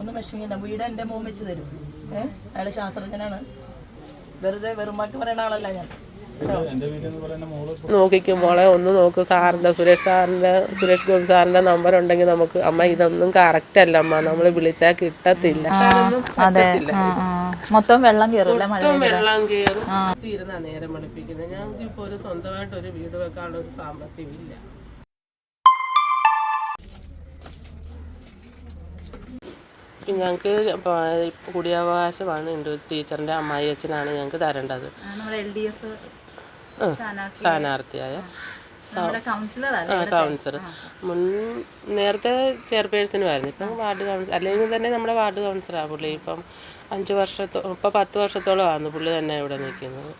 ഒന്നും വിഷമിക്കണ്ട. വീട് എന്റെ മോൻ വെച്ച് തരും. ഏഹ് അയാൾ ശാസ്ത്രജ്ഞനാണ്. വെറുതെ വെറുമാക്കി പറയുന്ന ആളല്ല ഞാൻ. നോക്കിക്കും മോളെ ഒന്ന് നോക്ക്. സാറിന്റെ സുരേഷ് സാറിന്റെ സുരേഷ് ഗോപി സാറിന്റെ നമ്പർ ഉണ്ടെങ്കിൽ നമുക്ക് അമ്മ ഇതൊന്നും കറക്റ്റ് അല്ല അമ്മ. നമ്മൾ വിളിച്ചാൽ കിട്ടത്തില്ല. മൊത്തം വെള്ളം കേറും മൊത്തം വെള്ളം കയറും തീരുന്ന നേരം വെളുപ്പിക്കുന്നത് ഞങ്ങൾക്ക് ഇപ്പോൾ ഒരു സ്വന്തമായിട്ട് ഒരു വീട് വെക്കാനുള്ള ഒരു സാമ്പത്തികം ഇല്ല. ഞങ്ങൾക്ക് കുടിയാവകാശമാണ് ഉണ്ട് ടീച്ചറിന്റെ അമ്മായി അച്ഛനാണ് ഞങ്ങൾക്ക് തരേണ്ടത്. സ്ഥാനാർത്ഥിയായ കൗൺസിലർ മുൻ നേരത്തെ ചെയർപേഴ്സണുമായിരുന്നു ഇപ്പം വാർഡ് കൗൺസിലർ അല്ലെങ്കിൽ തന്നെ നമ്മുടെ വാർഡ് കൗൺസിലറാണ് പുള്ളി. ഇപ്പം അഞ്ച് വർഷത്തോ ഇപ്പം പത്ത് വർഷത്തോളമാണ് പുള്ളി തന്നെ ഇവിടെ നിൽക്കുന്നത്.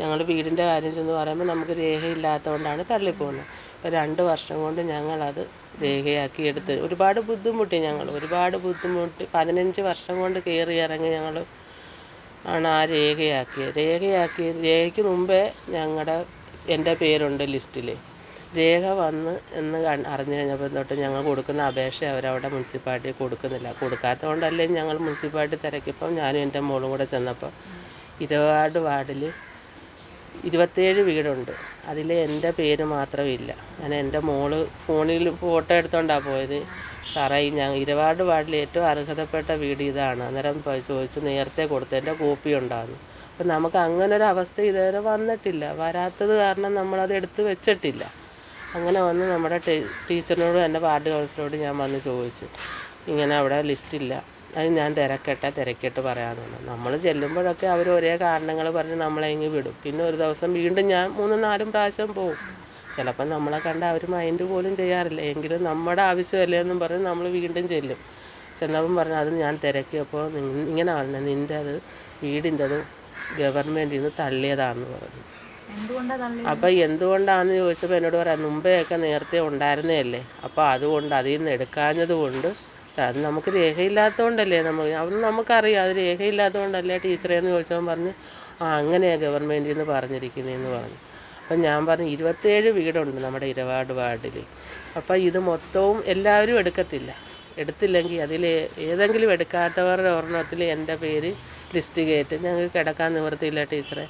ഞങ്ങൾ വീടിന്റെ കാര്യം ചെന്ന് പറയുമ്പോൾ നമുക്ക് രേഖയില്ലാത്തതുകൊണ്ടാണ് തള്ളിപ്പോകുന്നത്. രണ്ട് വർഷം കൊണ്ട് ഞങ്ങളത് രേഖയാക്കി എടുത്ത് ഒരുപാട് ബുദ്ധിമുട്ടി ഞങ്ങൾ ഒരുപാട് ബുദ്ധിമുട്ടി. പതിനഞ്ച് വർഷം കൊണ്ട് കയറി ഇറങ്ങി ഞങ്ങൾ ആണ് ആ രേഖയാക്കിയത്. രേഖയാക്കി രേഖയ്ക്ക് മുമ്പേ ഞങ്ങളുടെ എന്റെ പേരുണ്ട് ലിസ്റ്റിൽ രേഖ വന്ന് എന്ന് അറിഞ്ഞു കഴിഞ്ഞപ്പോൾ തൊട്ട് ഞങ്ങൾ കൊടുക്കുന്ന അപേക്ഷ അവരവിടെ മുനിസിപ്പാലിറ്റി കൊടുക്കുന്നില്ല. കൊടുക്കാത്തതുകൊണ്ടല്ലേ ഞങ്ങൾ മുനിസിപ്പാലിറ്റി തിരക്കിപ്പം ഞാനും എന്റെ മോളും കൂടെ ചെന്നപ്പോൾ ഇരുപാട് വാർഡിൽ ഇരുപത്തേഴ് വീടുണ്ട്. അതിൽ എന്റെ പേര് മാത്രമില്ല. ഞാൻ എന്റെ മോൾ ഫോണിൽ ഫോട്ടോ എടുത്തോണ്ടാണ് പോയത്. സാറേ ഞാൻ ഇരുപാട് വാർഡിൽ ഏറ്റവും അർഹതപ്പെട്ട വീട് ഇതാണ്. അന്നേരം ചോദിച്ചു നേരത്തെ കൊടുത്തതിന്റെ കോപ്പി ഉണ്ടാകുന്നു അപ്പം നമുക്ക് അങ്ങനെ ഒരു അവസ്ഥ ഇതുവരെ വന്നിട്ടില്ല. വരാത്തത് കാരണം നമ്മളത് എടുത്ത് വെച്ചിട്ടില്ല. അങ്ങനെ വന്ന് നമ്മുടെ ടീച്ചറിനോടും എന്റെ വാർഡ് കൗൺസിലോട് ഞാൻ വന്ന് ചോദിച്ചു. ഇങ്ങനെ അവിടെ ലിസ്റ്റില്ല. അത് ഞാൻ തിരക്കട്ടെ തിരക്കിയിട്ട് പറയാമെന്ന് നമ്മൾ ചെല്ലുമ്പോഴൊക്കെ അവർ ഒരേ കാരണങ്ങൾ പറഞ്ഞ് നമ്മളെ ഇങ്ങ് വിടും. പിന്നെ ഒരു ദിവസം വീണ്ടും ഞാൻ മൂന്നും നാലും പ്രാവശ്യം പോവും. ചിലപ്പോൾ നമ്മളെ കണ്ട അവർ മൈൻഡ് പോലും ചെയ്യാറില്ല. എങ്കിലും നമ്മുടെ ആവശ്യമല്ലേ എന്നും പറഞ്ഞ് നമ്മൾ വീണ്ടും ചെല്ലും. ചെന്നപ്പം പറഞ്ഞു അത് ഞാൻ തിരക്കിയപ്പോൾ ഇങ്ങനെ പറഞ്ഞു നിന്റെ അത് വീടിന്റെത് ഗവൺമെന്റിൽ നിന്ന് തള്ളിയതാണെന്ന് പറഞ്ഞു അപ്പം എന്തുകൊണ്ടാണെന്ന് ചോദിച്ചപ്പോൾ എന്നോട് പറയാം മുമ്പെയൊക്കെ നേരത്തെ ഉണ്ടായിരുന്നേ അല്ലേ അപ്പോൾ അതുകൊണ്ട് അതിൽ നിന്ന് എടുക്കാഞ്ഞത് കൊണ്ട് അത് നമുക്ക് രേഖയില്ലാത്തതുകൊണ്ടല്ലേ നമ്മൾ അത് നമുക്കറിയാം അത് രേഖയില്ലാത്തതുകൊണ്ടല്ലേ ടീച്ചറെ എന്ന് ചോദിച്ചവൻ പറഞ്ഞ് ആ അങ്ങനെയാണ് ഗവൺമെന്റിൽ നിന്ന് പറഞ്ഞിരിക്കുന്നതെന്ന് പറഞ്ഞു. അപ്പം ഞാൻ പറഞ്ഞു ഇരുപത്തേഴ് വീടുണ്ട് നമ്മുടെ ഇരവാട് വാർഡിൽ അപ്പം ഇത് മൊത്തവും എല്ലാവരും എടുക്കത്തില്ല. എടുത്തില്ലെങ്കിൽ അതിൽ ഏതെങ്കിലും എടുക്കാത്തവരുടെ ഒരെണ്ണത്തിൽ എന്റെ പേര് ലിസ്റ്റ് കയറ്റി ഞങ്ങൾ കിടക്കാൻ നിവൃത്തിയില്ല ടീച്ചറെ.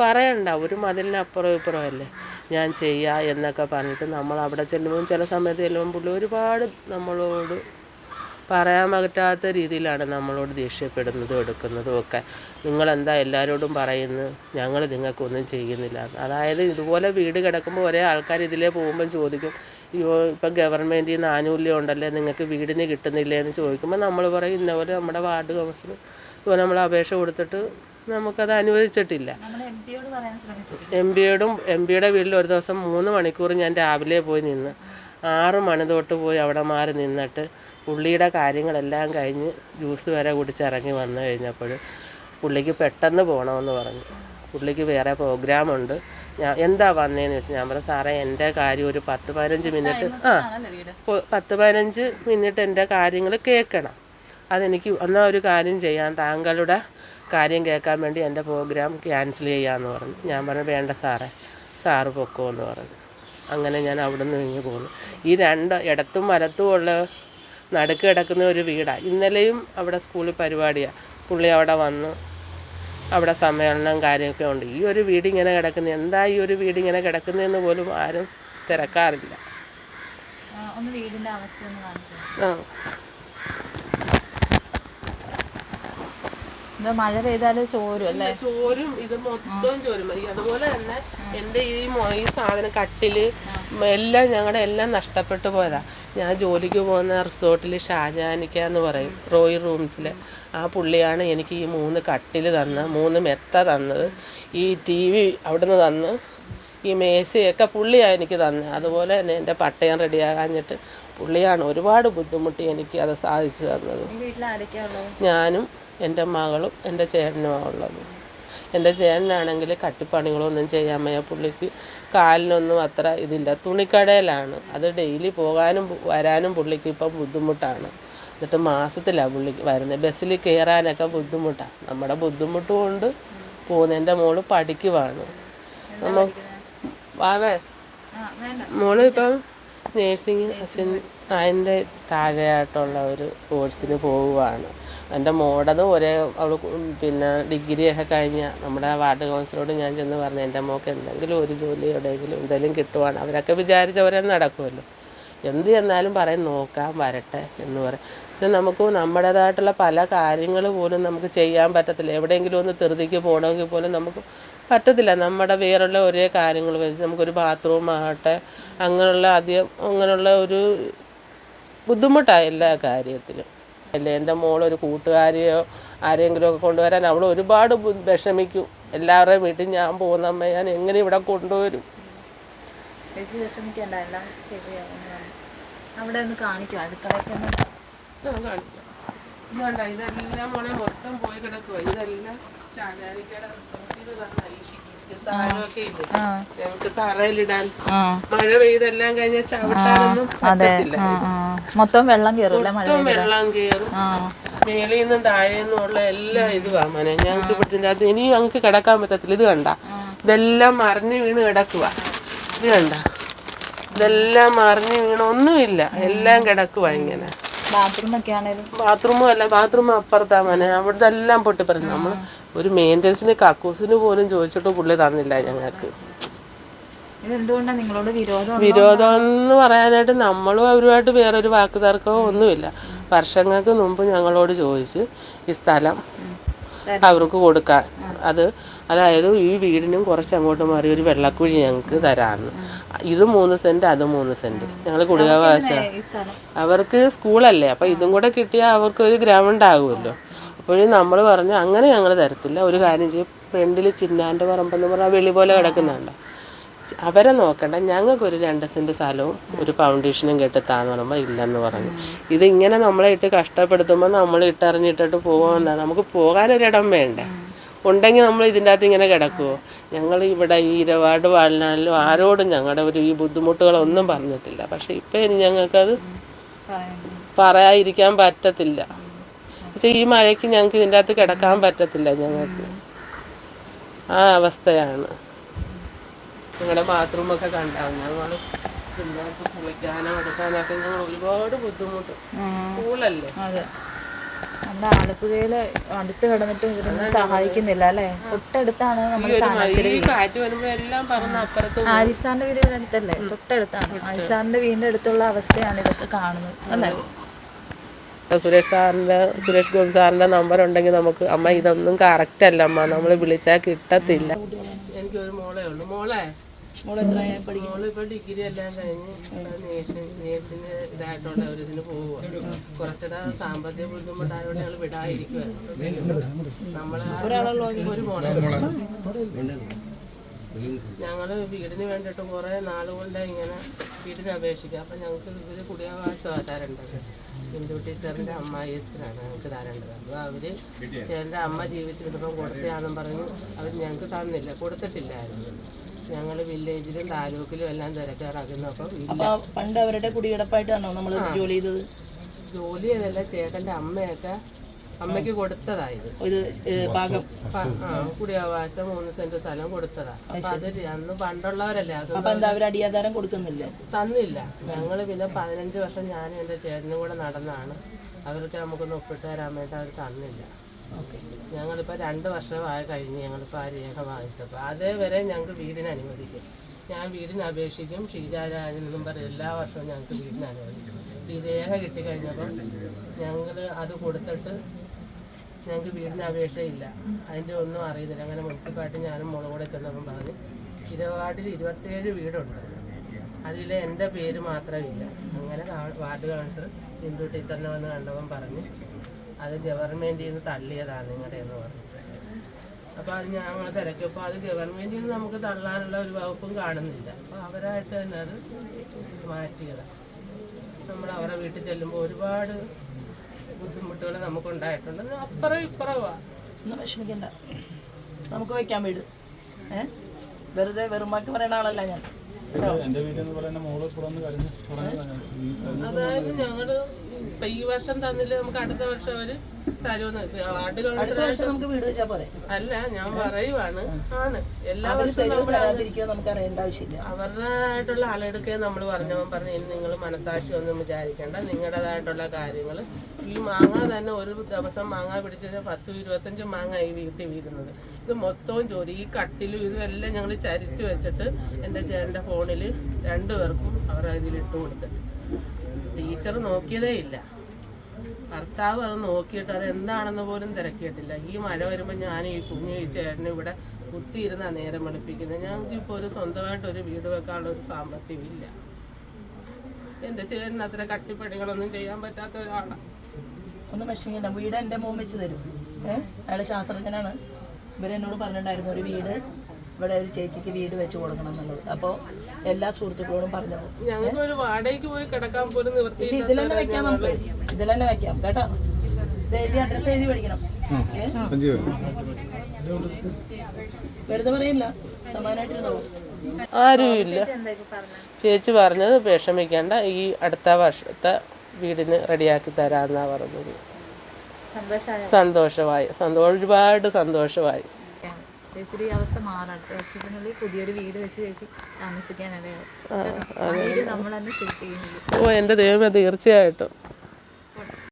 പറയണ്ട ഒരു മതിലിനപ്പുറം ഇപ്പുറം അല്ലേ? ഞാൻ ചെയ്യാം എന്നൊക്കെ പറഞ്ഞിട്ട് നമ്മൾ അവിടെ ചെല്ലുമ്പോൾ ചില സമയത്ത് ചെല്ലുമ്പോൾ പുള്ളി ഒരുപാട് നമ്മളോട് പറയാൻ പറ്റാത്ത രീതിയിലാണ് നമ്മളോട് ദേഷ്യപ്പെടുന്നതും എടുക്കുന്നതും ഒക്കെ. നിങ്ങളെന്താ എല്ലാവരോടും പറയുന്നു ഞങ്ങൾ നിങ്ങൾക്കൊന്നും ചെയ്യുന്നില്ല. അതായത് ഇതുപോലെ വീട് കിടക്കുമ്പോൾ ഒരേ ആൾക്കാർ ഇതിലേ പോകുമ്പം ചോദിക്കും അയ്യോ ഇപ്പം ഗവൺമെന്റിൽ നിന്ന് ആനുകൂല്യം ഉണ്ടല്ലേ? നിങ്ങൾക്ക് വീടിന് കിട്ടുന്നില്ലേ? എന്ന് ചോദിക്കുമ്പോൾ നമ്മൾ പറയും ഇന്നപോലെ നമ്മുടെ വാർഡ് കൗൺസിൽ ഇതുപോലെ നമ്മൾ അപേക്ഷ കൊടുത്തിട്ട് നമുക്കത് അനുവദിച്ചിട്ടില്ല. എം പിയോടും എം പിയുടെ വീട്ടിൽ ഒരു ദിവസം മൂന്ന് മണിക്കൂർ ഞാൻ രാവിലെ പോയി നിന്ന്. ആറ് മണി തൊട്ട് പോയി അവിടെ മാറി നിന്നിട്ട് പുള്ളിയുടെ കാര്യങ്ങളെല്ലാം കഴിഞ്ഞ് ജ്യൂസ് വരെ കുടിച്ചിറങ്ങി വന്നു കഴിഞ്ഞപ്പോൾ പുള്ളിക്ക് പെട്ടെന്ന് പോകണമെന്ന് പറഞ്ഞു. പുള്ളിക്ക് വേറെ പ്രോഗ്രാമുണ്ട് ഞാൻ എന്താ വന്നതെന്ന് വെച്ചാൽ ഞാൻ പറഞ്ഞു സാറേ എന്റെ കാര്യം ഒരു പത്ത് പതിനഞ്ച് മിനിറ്റ് ആ പത്ത് പതിനഞ്ച് മിനിറ്റ് എന്റെ കാര്യങ്ങൾ കേൾക്കണം. അതെനിക്ക് എന്നാൽ ഒരു കാര്യം ചെയ്യാൻ താങ്കളുടെ കാര്യം കേൾക്കാൻ വേണ്ടി എന്റെ പ്രോഗ്രാം ക്യാൻസൽ ചെയ്യാമെന്ന് പറഞ്ഞു. ഞാൻ പറഞ്ഞു വേണ്ട സാറേ സാറ് പൊക്കോ എന്ന് പറഞ്ഞു. അങ്ങനെ ഞാൻ അവിടെ നിന്ന് ഇങ്ങ് പോന്നു. ഈ രണ്ട് ഇടത്തും വലത്തും ഉള്ള നടുക്ക് കിടക്കുന്ന ഒരു വീടാണ് ഇന്നലെയും അവിടെ സ്കൂളിൽ പരിപാടിയാണ് പുള്ളി അവിടെ വന്നു. അവിടെ സമ്മേളനം കാര്യമൊക്കെ ഉണ്ട്. ഈ ഒരു വീട് ഇങ്ങനെ കിടക്കുന്നത് എന്താ ഈ ഒരു വീട് ഇങ്ങനെ കിടക്കുന്നതെന്ന് പോലും ആരും തിരക്കാറില്ല. ആ. മഴ പെയ്താലും ചോരും അല്ലേ? ചോരും. ഇത് മൊത്തം ചോരും. അതുപോലെ തന്നെ എന്റെ ഈ ഈ സാധനം കട്ടിൽ എല്ലാം ഞങ്ങളുടെ എല്ലാം നഷ്ടപ്പെട്ടു പോയതാ. ഞാൻ ജോലിക്ക് പോകുന്ന റിസോർട്ടിൽ ഷാജാനിക്ക എന്ന് പറയും റോയൽ റൂംസിൽ ആ പുള്ളിയാണ് എനിക്ക് ഈ മൂന്ന് കട്ടിൽ തന്ന മൂന്ന് മെത്ത തന്നത്. ഈ ടി വി അവിടുന്ന് തന്ന് ഈ മേശയൊക്കെ പുള്ളിയാണ് എനിക്ക് തന്നത് അതുപോലെ തന്നെ എന്റെ പട്ടയം റെഡിയാകാഞ്ഞിട്ട് പുള്ളിയാണ് ഒരുപാട് ബുദ്ധിമുട്ടി എനിക്ക് അത് സാധിച്ചു തന്നത്. ഞാനും എന്റെ മകളും എന്റെ ചേട്ടനുമാണ് ഉള്ളത്. എന്റെ ചേട്ടനാണെങ്കിൽ കട്ടിപ്പണികളൊന്നും ചെയ്യാൻ വയ്യ. പുള്ളിക്ക് കാലിനൊന്നും അത്ര ഇതില്ല. തുണിക്കടയിലാണ്. അത് ഡെയിലി പോകാനും വരാനും പുള്ളിക്ക് ഇപ്പം ബുദ്ധിമുട്ടാണ്. എന്നിട്ട് മാസത്തിലാണ് പുള്ളിക്ക് വരുന്നത്. ബസ്സിൽ കയറാനൊക്കെ ബുദ്ധിമുട്ടാണ് നമ്മുടെ ബുദ്ധിമുട്ട് കൊണ്ട് പോകുന്നതിന്റെ മോൾ പഠിക്കുവാണ്. നമ്മ വാവേ. മോൾ ഇപ്പം നേഴ്സിങ് അസിൻ അതിന്റെ താഴെയായിട്ടുള്ള ഒരു കോഴ്സിന് പോവുകയാണ്. എന്റെ മോടത് ഒരേ അവൾ പിന്നെ ഡിഗ്രിയൊക്കെ കഴിഞ്ഞ നമ്മുടെ വാർഡ് കൗൺസിലോട് ഞാൻ ചെന്ന് പറഞ്ഞു എന്റെ മോക്ക് എന്തെങ്കിലും ഒരു ജോലി എവിടെയെങ്കിലും എന്തെങ്കിലും കിട്ടുവാണ്. അവരൊക്കെ വിചാരിച്ചവരെ നടക്കുമല്ലോ എന്ത് ചെന്നാലും പറയും നോക്കാൻ വരട്ടെ എന്ന് പറയും. പക്ഷെ നമുക്ക് നമ്മുടേതായിട്ടുള്ള പല കാര്യങ്ങൾ പോലും നമുക്ക് ചെയ്യാൻ പറ്റത്തില്ല. എവിടെയെങ്കിലും ഒന്ന് ധൃതിക്ക് പോകണമെങ്കിൽ പോലും നമുക്ക് പറ്റത്തില്ല. നമ്മുടെ വേറുള്ള ഒരേ കാര്യങ്ങൾ വെച്ച് നമുക്കൊരു ബാത്റൂം ആകട്ടെ അങ്ങനെയുള്ള അധികം അങ്ങനെയുള്ള ഒരു ബുദ്ധിമുട്ടാണ് എല്ലാ കാര്യത്തിലും. അല്ലേ? എന്റെ മോളൊരു കൂട്ടുകാരിയോ ആരെങ്കിലും ഒക്കെ കൊണ്ടുവരാൻ അവൾ ഒരുപാട് വിഷമിക്കും. എല്ലാവരുടെയും വീട്ടിൽ ഞാൻ പോകുന്ന അമ്മ ഞാൻ എങ്ങനെ ഇവിടെ കൊണ്ടുവരും? അവിടെ ഒന്ന് കാണിക്കും അടുക്കളയൊക്കെ ഇതെല്ലാം മോളെ മൊത്തം പോയി കിടക്കുക ഇതെല്ലാം ചാകാരിക്കയുടെ മഴ പെയ്തെല്ലാം കഴിഞ്ഞ ചവിട്ടാനൊന്നും പറ്റത്തില്ല. മൊത്തം വെള്ളം കയറും മൊത്തം വെള്ളം കയറും. മേളിൽ നിന്നും താഴെ നിന്നും ഉള്ള എല്ലാ ഇതുവാ മനെ. ഞങ്ങൾക്ക് ഇവിടുത്തെ അകത്ത് ഇനി ഞങ്ങൾക്ക് കിടക്കാൻ പറ്റത്തില്ല. ഇത് കണ്ട. ഇതെല്ലാം മറിഞ്ഞ് വീണ് കിടക്കുക ഇത് കണ്ട. ഇതെല്ലാം മറിഞ്ഞ് വീണ് ഒന്നുമില്ല. എല്ലാം കിടക്കുക ഇങ്ങനെ. ബാത്റൂമൊക്കെ ആണേലും? ബാത്റൂമും അല്ല ബാത്റൂം അപ്പുറത്താ മനെ. അവിടുത്തെ എല്ലാം പൊട്ടിപ്പറഞ്ഞു. നമ്മൾ ഒരു മെയിന്റനൻസിന് കക്കൂസിന് പോലും ചോദിച്ചിട്ട് പുള്ളി തന്നില്ല ഞങ്ങൾക്ക്. ഇതെന്തുകൊണ്ടാണ് നിങ്ങളോട് വിരോധം വിരോധം എന്ന് പറയാനായിട്ട് നമ്മളും അവരുമായിട്ട് വേറൊരു വാക്ക് തർക്കമോ ഒന്നുമില്ല. വർഷങ്ങൾക്ക് മുമ്പ് ഞങ്ങളോട് ചോദിച്ച് ഈ സ്ഥലം അവർക്ക് കൊടുക്കാൻ. അത് അതായത് ഈ വീടിനും കുറച്ച് അങ്ങോട്ട് മാറി ഒരു വെള്ളക്കുഴി ഞങ്ങൾക്ക് തരാമെന്ന് ഇത് മൂന്ന് സെന്റ് അത് മൂന്ന് സെന്റ്. ഞങ്ങൾ കുടുകാവകാശ അവർക്ക് സ്കൂളല്ലേ അപ്പം ഇതും കൂടെ കിട്ടിയാൽ അവർക്ക് ഒരു ഗ്രൗണ്ട് ആകുമല്ലോ അപ്പോഴും നമ്മൾ പറഞ്ഞു അങ്ങനെ ഞങ്ങൾ തരത്തില്ല. ഒരു കാര്യം ചെയ്യും ഫ്രണ്ടിൽ ചിന്നാന്റെ പറമ്പെന്ന് പറഞ്ഞാൽ വെളി പോലെ കിടക്കുന്നുണ്ട്. അവരെ നോക്കണ്ട. ഞങ്ങൾക്കൊരു രണ്ട് സെന്റ് സ്ഥലവും ഒരു ഫൗണ്ടേഷനും കെട്ടിത്താന്ന് പറയുമ്പോൾ ഇല്ലെന്ന് പറഞ്ഞു. ഇതിങ്ങനെ നമ്മളെ ഇട്ട് കഷ്ടപ്പെടുത്തുമ്പോൾ നമ്മൾ ഇട്ടറിഞ്ഞിട്ടിട്ട് പോകുമെന്നാണ് നമുക്ക് പോകാനൊരിടം വേണ്ടേ. ഉണ്ടെങ്കിൽ നമ്മൾ ഇതിന്റെ അകത്ത് ഇങ്ങനെ കിടക്കുമോ ഞങ്ങൾ ഇവിടെ ഈ ഇരവാട് വാഴനാളിലും ആരോടും ഞങ്ങളുടെ ഒരു ഈ ബുദ്ധിമുട്ടുകളൊന്നും പറഞ്ഞിട്ടില്ല. പക്ഷേ ഇപ്പം ഇനി ഞങ്ങൾക്കത് പറയാതിരിക്കാൻ പറ്റത്തില്ല. പക്ഷേ ഈ മഴയ്ക്ക് ഞങ്ങൾക്ക് ഇതിന്റെ അകത്ത് കിടക്കാൻ പറ്റത്തില്ല ഞങ്ങൾക്ക് ആ അവസ്ഥയാണ്. ഞങ്ങളുടെ ബാത്റൂമൊക്കെ കണ്ടാവും ഞങ്ങൾ ഇതിനകത്ത് കുളിക്കാനോ എടുക്കാനൊക്കെ ഞങ്ങൾ ഒരുപാട് ബുദ്ധിമുട്ട്. സ്കൂളല്ലേ? നമ്മുടെ ആലപ്പുഴയിൽ അടുത്ത് കിടന്നിട്ട് ഇവരൊന്നും സഹായിക്കുന്നില്ല അല്ലേ? തൊട്ടടുത്താണ് കാറ്റ് വരുമ്പോൾ എല്ലാം പറഞ്ഞ അപ്പുറത്ത് ആരിഫ് സാറിന്റെ വീട് അടുത്തല്ലേ തൊട്ടടുത്താണ്. ആരിഫ് സാറിന്റെ വീടിന്റെ അടുത്തുള്ള അവസ്ഥയാണ് ഇതൊക്കെ കാണുന്നത്. അല്ലേ? സുരേഷ് സാറിന്റെ സുരേഷ് ഗോപി സാറിന്റെ നമ്പർ ഉണ്ടെങ്കിൽ നമുക്ക് അമ്മ ഇതൊന്നും കറക്റ്റ് അല്ല അമ്മ. നമ്മൾ വിളിച്ചാൽ കിട്ടത്തില്ല. എനിക്കൊരു മോളേ ഉള്ളൂ. മോളെ? മോൾ എത്രയാ പഠിക്കും മോൾ ഇപ്പൊ ഡിഗ്രി എല്ലാം കഴിഞ്ഞ് നേഴ്സിന് ഇതായിട്ടുള്ള ഒരു ഇതിന് പോവുക കുറച്ചുകൂടെ സാമ്പത്തിക ബുദ്ധിമുട്ടായതുകൊണ്ട് ഞങ്ങൾ വിടാതിരിക്കുവായിരുന്നു. നമ്മളെ ഒരു മോളെ ഞങ്ങൾ വീടിന് വേണ്ടിയിട്ട് കുറെ നാളുകൊണ്ട് ഇങ്ങനെ വീടിന് അപേക്ഷിക്കുക അപ്പം ഞങ്ങൾക്ക് ഇവർ കുടിയാവാസമാണ് തരേണ്ടത്. ബിന്ദു ടീച്ചറിന്റെ അമ്മായി അച്ഛനാണ് ഞങ്ങൾക്ക് തരേണ്ടത്. അപ്പോൾ അവർ ചേട്ടന്റെ അമ്മ ജീവിച്ചിരുന്നപ്പം കൊടുത്തയാണെന്ന് പറഞ്ഞു. അവർ ഞങ്ങൾക്ക് തന്നില്ല. കൊടുത്തിട്ടില്ലായിരുന്നു. ഞങ്ങൾ വില്ലേജിലും താലൂക്കിലും എല്ലാം തിരക്കാറാക്കുന്നു. അപ്പം പണ്ട് അവരുടെ കുടികിടപ്പായിട്ടാണോ നമ്മൾ ജോലി ചെയ്തത്? ജോലി ചെയ്തല്ല ചേട്ടന്റെ അമ്മയൊക്കെ അമ്മയ്ക്ക് കൊടുത്തതായത്. ഒരു ഭാഗം ആ കുടിയാവാസം മൂന്ന് സെന്റ് സ്ഥലം കൊടുത്തതാ. അപ്പൊ അത് അന്ന് പണ്ടുള്ളവരല്ലേ അത് അപ്പൊ എന്താ അവർ അടിയാധാരം കൊടുക്കുന്നില്ല? തന്നില്ല. ഞങ്ങൾ പിന്നെ പതിനഞ്ച് വർഷം ഞാനും എന്റെ ചേട്ടനും കൂടെ നടന്നാണ്. അവർക്ക് നമുക്കൊന്ന് ഒപ്പിട്ട് തരാൻ വേണ്ടി അവർ തന്നില്ല. ഞങ്ങളിപ്പോൾ രണ്ട് വർഷമായി കഴിഞ്ഞ് ഞങ്ങളിപ്പോൾ ആ രേഖ വാങ്ങിച്ചപ്പോൾ അതേവരെ ഞങ്ങൾക്ക് വീടിന് അനുവദിക്കും. ഞാൻ വീടിന് അപേക്ഷിക്കും. ഷീജാരാജൻ എന്നും പറയും എല്ലാ വർഷവും ഞങ്ങൾക്ക് വീടിന് അനുവദിക്കും. ഈ രേഖ കിട്ടിക്കഴിഞ്ഞപ്പോൾ ഞങ്ങൾ അത് കൊടുത്തിട്ട് ഞങ്ങൾക്ക് വീടിന് അപേക്ഷയില്ല. അതിന്റെ ഒന്നും അറിയുന്നില്ല അങ്ങനെ മുനിസിപ്പാലിറ്റി ഞാനും മോളും കൂടെ ചെന്നപ്പം പറഞ്ഞു ഇരവാർഡിൽ ഇരുപത്തേഴ് വീടുണ്ട്. അതിൽ എന്റെ പേര് മാത്രമില്ല. അങ്ങനെ വാർഡ് കൗൺസിലർ ഹിന്ദു ടീച്ചറിനെ വന്ന് കണ്ടവൻ പറഞ്ഞു അത് ഗവൺമെന്റിൽ നിന്ന് തള്ളിയതാണ് നിങ്ങളുടെ എന്ന് പറഞ്ഞു. അപ്പോൾ അത് ഞങ്ങൾ തിരക്കിയപ്പോൾ അത് ഗവൺമെന്റിൽ നിന്ന് നമുക്ക് തള്ളാനുള്ള ഒരു വകുപ്പും കാണുന്നില്ല. അപ്പോൾ അവരായിട്ട് തന്നെ അത് മാറ്റിയതാണ്. നമ്മൾ അവരുടെ വീട്ടിൽ ചെല്ലുമ്പോൾ ഒരുപാട് ബുദ്ധിമുട്ടുകൾ നമുക്കുണ്ടായിട്ടുണ്ട്. അപ്പുറം ഇപ്പുറവാ ഒന്നും വിഷമിക്കണ്ട. നമുക്ക് വയ്ക്കാൻ വീട്. ഏഹ് വെറുതെ വെറുമാക്കി പറയുന്ന ആളല്ല ഞാൻ. അതായത് ഞങ്ങൾ ഇപ്പൊ ഈ വർഷം തന്നില്ല നമുക്ക് അടുത്ത വർഷം അവർ തരുമെന്ന്. വാർഡ് അടുത്ത കൗൺസിലർ വർഷം നമുക്ക് വീട് വെച്ചാൽ പോരെ. അല്ല ഞാൻ പറയുവാണ്. ആണ്. എല്ലാ വർഷവും നമ്മൾ നമുക്ക് അറിയേണ്ട ആവശ്യമില്ല. അവരുടേതായിട്ടുള്ള ആളെടുക്കുക നമ്മൾ പറഞ്ഞവൻ പറഞ്ഞു ഇനി നിങ്ങൾ മനസാക്ഷി ഒന്നും വിചാരിക്കേണ്ട. നിങ്ങളുടേതായിട്ടുള്ള കാര്യങ്ങൾ ഈ മാങ്ങ തന്നെ ഒരു ദിവസം മാങ്ങ പിടിച്ച പത്ത് ഇരുപത്തഞ്ച് മാങ്ങ ഈ വീട്ടിൽ വീഴുന്നത്. ഇത് മൊത്തവും ജോലി. ഈ കട്ടിലും ഇതുമെല്ലാം ഞങ്ങൾ ചരിച്ചു വെച്ചിട്ട് എന്റെ ചേട്ടന്റെ ഫോണിൽ രണ്ടുപേർക്കും അവർ ഇട്ട് കൊടുത്തിട്ട് ടീച്ചർ നോക്കിയതേ ഇല്ല. ഭർത്താവ് അത് നോക്കിയിട്ട് അത് എന്താണെന്ന് പോലും തിരക്കിയിട്ടില്ല. ഈ മഴ വരുമ്പോൾ ഞാൻ ഈ കുഞ്ഞു ഈ ചേട്ടന് ഇവിടെ കുത്തിയിരുന്നാ നേരം വെളുപ്പിക്കുന്നത്. ഞങ്ങൾക്ക് ഇപ്പോൾ ഒരു സ്വന്തമായിട്ട് ഒരു വീട് വെക്കാനുള്ള ഒരു സാമ്പത്തികം ഇല്ല. എന്റെ ചേട്ടന് അത്ര കട്ടിപ്പണികളൊന്നും ചെയ്യാൻ പറ്റാത്ത ഒരാളാണ് ഒന്നും വിഷമിക്കണ്ട. വീട് എന്റെ മോൻ വെച്ച് തരും. ഏഹ് അയാൾ ശാസ്ത്രജ്ഞനാണ്. ഇവരെന്നോട് പറഞ്ഞിട്ടുണ്ടായിരുന്നു ഒരു വീട് ഇവിടെ ഒരു ചേച്ചിക്ക് വീട് വെച്ച് കൊടുക്കണം എന്നുള്ളത്. അപ്പോൾ എല്ലാ സുഹൃത്തുക്കളോടും പറഞ്ഞു ഞങ്ങൾക്ക് വാടകയ്ക്ക് പോയി കിടക്കാൻ പോലും നിവൃത്തി ഇത് ഇതിൽ തന്നെ വെക്കാം നമുക്ക്. ഇതിൽ തന്നെ വെക്കാം കേട്ടോ. ഇത് എഴുതി അഡ്രസ്സ് എഴുതി പഠിക്കണം. വെറുതെ പറയില്ല സമാനമായിട്ടിരുന്നോ ആരുമില്ല. ചേച്ചി പറഞ്ഞത് വിഷമിക്കേണ്ട ഈ അടുത്ത വർഷത്തെ വീടിന് റെഡിയാക്കി തരാമെന്നാണ് പറഞ്ഞത്. സന്തോഷമായ? സന്തോഷമായി. സന്തോഷം ഒരുപാട് സന്തോഷമായി. ചേച്ചിയുടെ ഈ അവസ്ഥ മാറാം. അടുത്ത വർഷത്തിനുള്ളിൽ പുതിയൊരു വീട് വെച്ച് ചേച്ചി താമസിക്കാനിടയാവും നമ്മൾ തന്നെ ഷൂട്ട് ചെയ്യുന്നത് ഓ എന്റെ ദൈവമേ തീർച്ചയായിട്ടും.